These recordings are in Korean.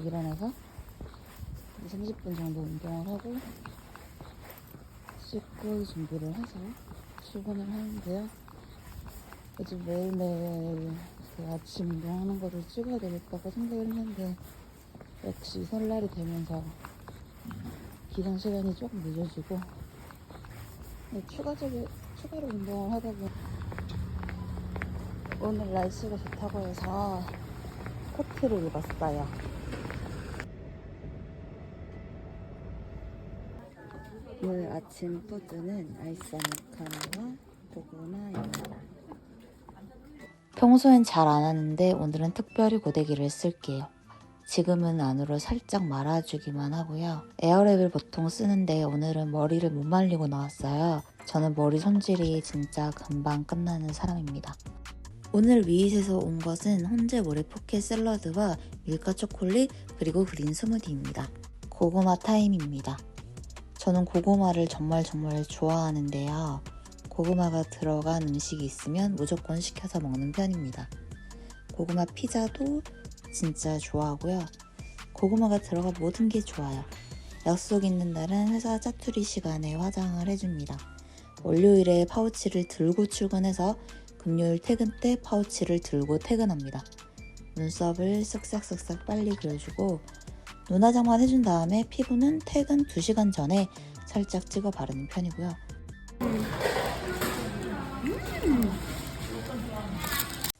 일찍 일어나서 30분 정도 운동을 하고 씻고 준비를 해서 출근을 하는데요. 요즘 매일매일 그 아침 운동하는 거를 찍어야 되겠다고 생각을 했는데 역시 설날이 되면서 기상 시간이 조금 늦어지고 네, 추가적으로 추가로 운동을 하다 보니 오늘 날씨가 좋다고 해서 코트를 입었어요. 오늘 아침 푸드는 아이스 아메리카노와 고구마입니다. 평소엔 잘 안 하는데 오늘은 특별히 고데기를 쓸게요. 지금은 안으로 살짝 말아주기만 하고요. 에어랩을 보통 쓰는데 오늘은 머리를 못 말리고 나왔어요. 저는 머리 손질이 진짜 금방 끝나는 사람입니다. 오늘 위잇에서 온 것은 혼제 모래 포켓 샐러드와 밀가 초콜릿 그리고 그린 스무디입니다. 고구마 타임입니다. 저는 고구마를 정말 정말 좋아하는데요. 고구마가 들어간 음식이 있으면 무조건 시켜서 먹는 편입니다. 고구마 피자도 진짜 좋아하고요. 고구마가 들어간 모든 게 좋아요. 약속 있는 날은 회사 짜투리 시간에 화장을 해줍니다. 월요일에 파우치를 들고 출근해서 금요일 퇴근 때 파우치를 들고 퇴근합니다. 눈썹을 쓱싹쓱싹 빨리 그려주고 눈화장만 해준 다음에 피부는 퇴근 2시간 전에 살짝 찍어 바르는 편이고요.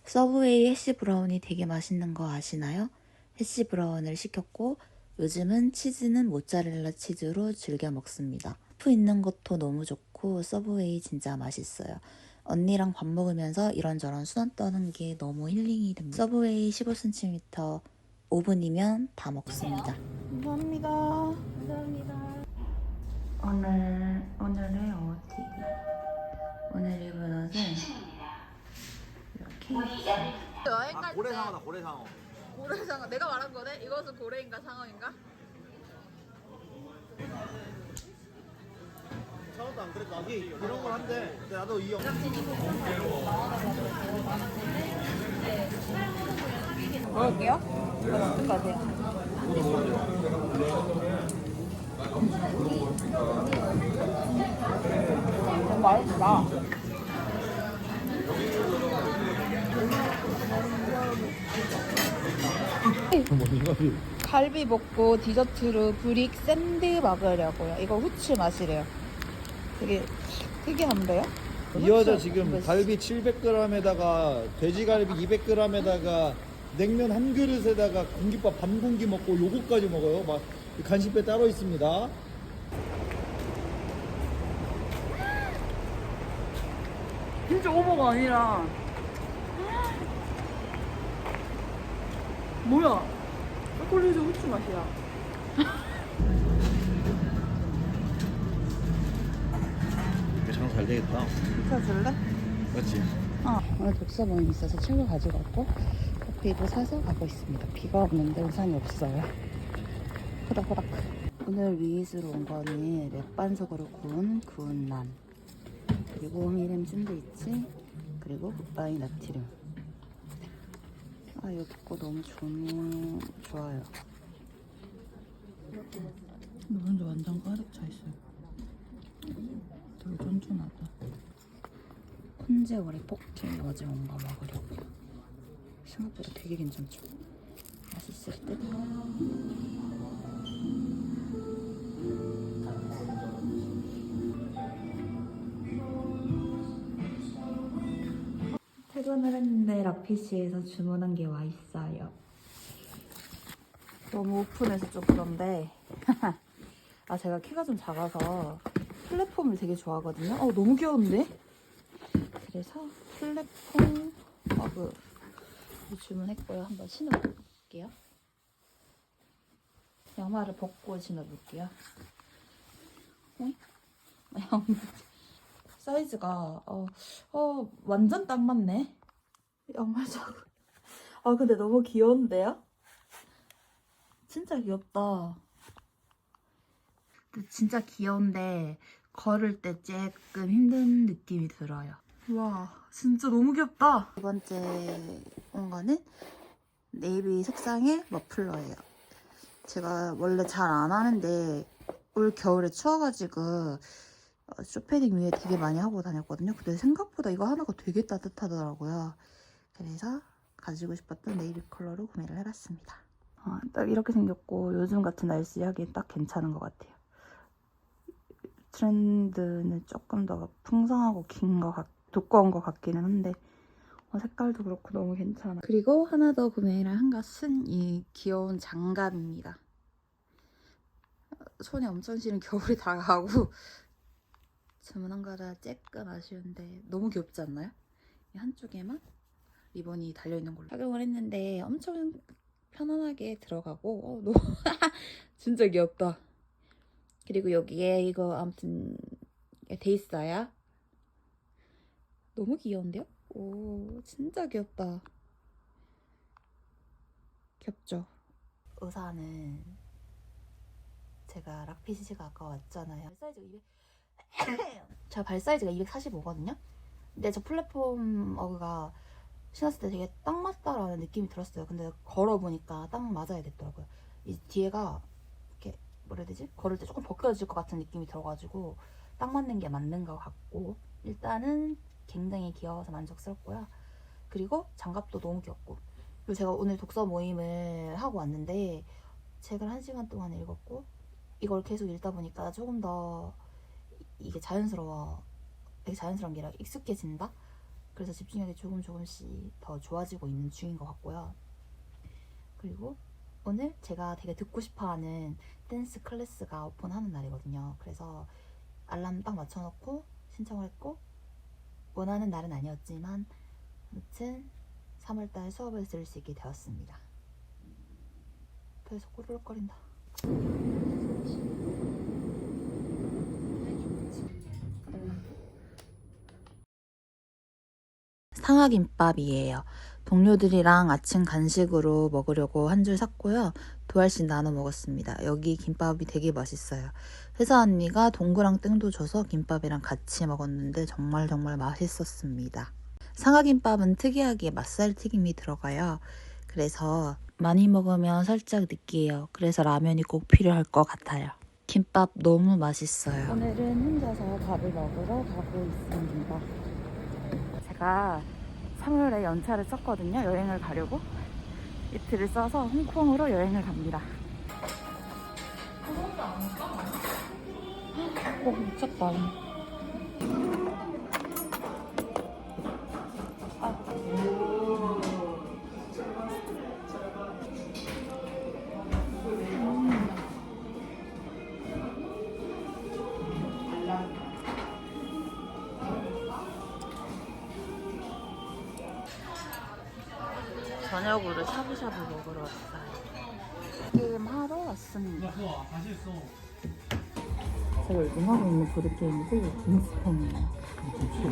서브웨이 해시 브라운이 되게 맛있는 거 아시나요? 해시 브라운을 시켰고 요즘은 치즈는 모짜렐라 치즈로 즐겨 먹습니다. 프 있는 것도 너무 좋고 서브웨이 진짜 맛있어요. 언니랑 밥 먹으면서 이런저런 수다 떠는 게 너무 힐링이 됩니다. 서브웨이 15cm 5분이면 다 먹습니다. 감사합니다. 감사합니다. 오늘 오늘의 어디 오늘 입은 옷은 이렇게 여행 아갈때 고래상어다 고래상어 고래상어 내가 말한 거네? 이것은 고래인가 상어인가? 상어도 안 그래도 나도 이런 걸 한대 근데 나도 이 영... 먹을게요. 맛있을 것 같아요. 너무 맛있다. 갈비 먹고 디저트로 브릭 샌드 먹으려고요. 이거 후추 맛이래요. 되게 특이한데요? 이 여자 지금 갈비 700g에다가 돼지갈비 200g에다가 냉면 한 그릇에다가 공깃밥 반 공기 먹고 요거까지 먹어요. 막 간식배 따로 있습니다. 진짜 오버가 아니라. 뭐야? 초콜릿에 후추 맛이야. 이게 참잘 되겠다. 피자 줄래? 그렇지 어, 오늘 독서 모임 있어서 책을 가져갔고 커피도 사서 가고 있습니다. 비가 오는데 우산이 없어요. 후닥후닥. 오늘 위잇으로 온 거는 맥반석으로 구운 구운 난 그리고 미렘 샌드위치 그리고 굿바이 나트륨. 아 여기 거 너무 좋, 좋아요. 노른자 완전 가득 차 있어요. 되게 쫀쫀하다. 혼재 오래 포케 어제 온거 먹으려고 생각보다 되게 괜찮죠? 맛있을 듯? 퇴근을 했는데 락피시에서 주문한 게 와 있어요. 너무 오픈해서 좀 그런데 아 제가 키가 좀 작아서 플랫폼을 되게 좋아하거든요. 어 너무 귀여운데? 그래서 플랫폼 허브 주문했고요. 한번 신어볼게요. 양말을 벗고 신어볼게요. 네? 양 사이즈가 어, 어 완전 딱 맞네. 양말 작. 아 근데 너무 귀여운데요? 진짜 귀엽다. 진짜 귀여운데 걸을 때 조금 힘든 느낌이 들어요. 와, 진짜 너무 귀엽다. 두 번째 온 거는 네이비 색상의 머플러예요. 제가 원래 잘 안 하는데 올 겨울에 추워가지고 어, 쇼패딩 위에 되게 많이 하고 다녔거든요. 근데 생각보다 이거 하나가 되게 따뜻하더라고요. 그래서 가지고 싶었던 네이비 컬러로 구매를 해봤습니다. 어, 딱 이렇게 생겼고 요즘 같은 날씨에 하기엔 딱 괜찮은 것 같아요. 트렌드는 조금 더 풍성하고 긴 것 같, 두꺼운 것 같기는 한데 어, 색깔도 그렇고 너무 괜찮아. 그리고 하나 더 구매를 한 것은 이 귀여운 장갑입니다. 손이 엄청 시린 겨울이 다가오고 주문한 거라 조금 아쉬운데 너무 귀엽지 않나요? 이 한쪽에만 리본이 달려있는 걸로 착용을 했는데 엄청 편안하게 들어가고 어, 너무 진짜 귀엽다. 그리고 여기에 이거 아무튼 돼 있어요. 너무 귀여운데요? 오 진짜 귀엽다. 귀엽죠? 의사는 제가 락피시가 아까 왔잖아요. 발 사이즈가 200... 제가 발 사이즈가 245거든요. 근데 저 플랫폼 어그가 신었을 때 되게 딱 맞다라는 느낌이 들었어요. 근데 걸어보니까 딱 맞아야 됐더라고요. 이 뒤에가 이렇게 뭐라 해야 되지? 걸을 때 조금 벗겨질 것 같은 느낌이 들어가지고 딱 맞는 게 맞는 것 같고 일단은 굉장히 귀여워서 만족스럽고요. 그리고 장갑도 너무 귀엽고. 그리고 제가 오늘 독서 모임을 하고 왔는데 책을 한 시간 동안 읽었고 이걸 계속 읽다 보니까 조금 더 이게 자연스러워 되게 자연스러운 게 아니라 익숙해진다? 그래서 집중력이 조금 조금씩 더 좋아지고 있는 중인 것 같고요. 그리고 오늘 제가 되게 듣고 싶어하는 댄스 클래스가 오픈하는 날이거든요. 그래서 알람 딱 맞춰놓고 신청을 했고 원하는 날은 아니었지만 아무튼 3월달 수업을 들을 수 있게 되었습니다 배에서 꼬르륵거린다 상하김밥이에요. 동료들이랑 아침 간식으로 먹으려고 한 줄 샀고요. 두 알씩 나눠 먹었습니다. 여기 김밥이 되게 맛있어요. 회사 언니가 동그랑 땡도 줘서 김밥이랑 같이 먹었는데 정말 정말 맛있었습니다. 상하김밥은 특이하게 맛살 튀김이 들어가요. 그래서 많이 먹으면 살짝 느끼해요. 그래서 라면이 꼭 필요할 것 같아요. 김밥 너무 맛있어요. 오늘은 혼자서 밥을 먹으러 가고 있습니다. 제가 3월에 연차를 썼거든요. 여행을 가려고. 이틀을 써서 홍콩으로 여행을 갑니다. 어, 미쳤다. 저녁으로 샤브샤브 먹으러 왔어요. 게임 하러 왔습니다. 제가 요즘 하고 있는 보드게임이 빙스펜이에요.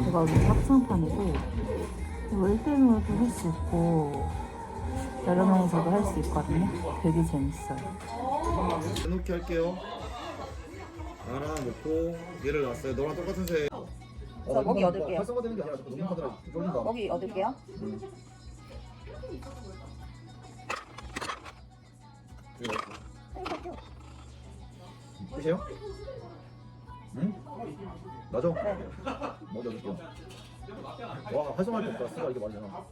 제가 오늘 합창판이고 이거 1대1로도 할 수 있고 여러 명이서도 할 수 있거든요. 되게 재밌어요. 해놓기 할게요. 하나 놓고 얘를 놨어요. 너랑 똑같은 색. 저 먹이 얻을게요. 활성화되는 게 아니라 너무 하더라. 먹이 얻을게요. 끝이에요? 응? 나죠? 먼저 줄게요. 와, 활성화할 때 없다. 쓰가 이게 말이잖아.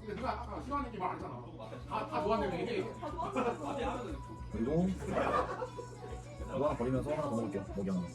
그리고 이거 하나 버리면서 하나 더 먹을게요. 먹이 하나.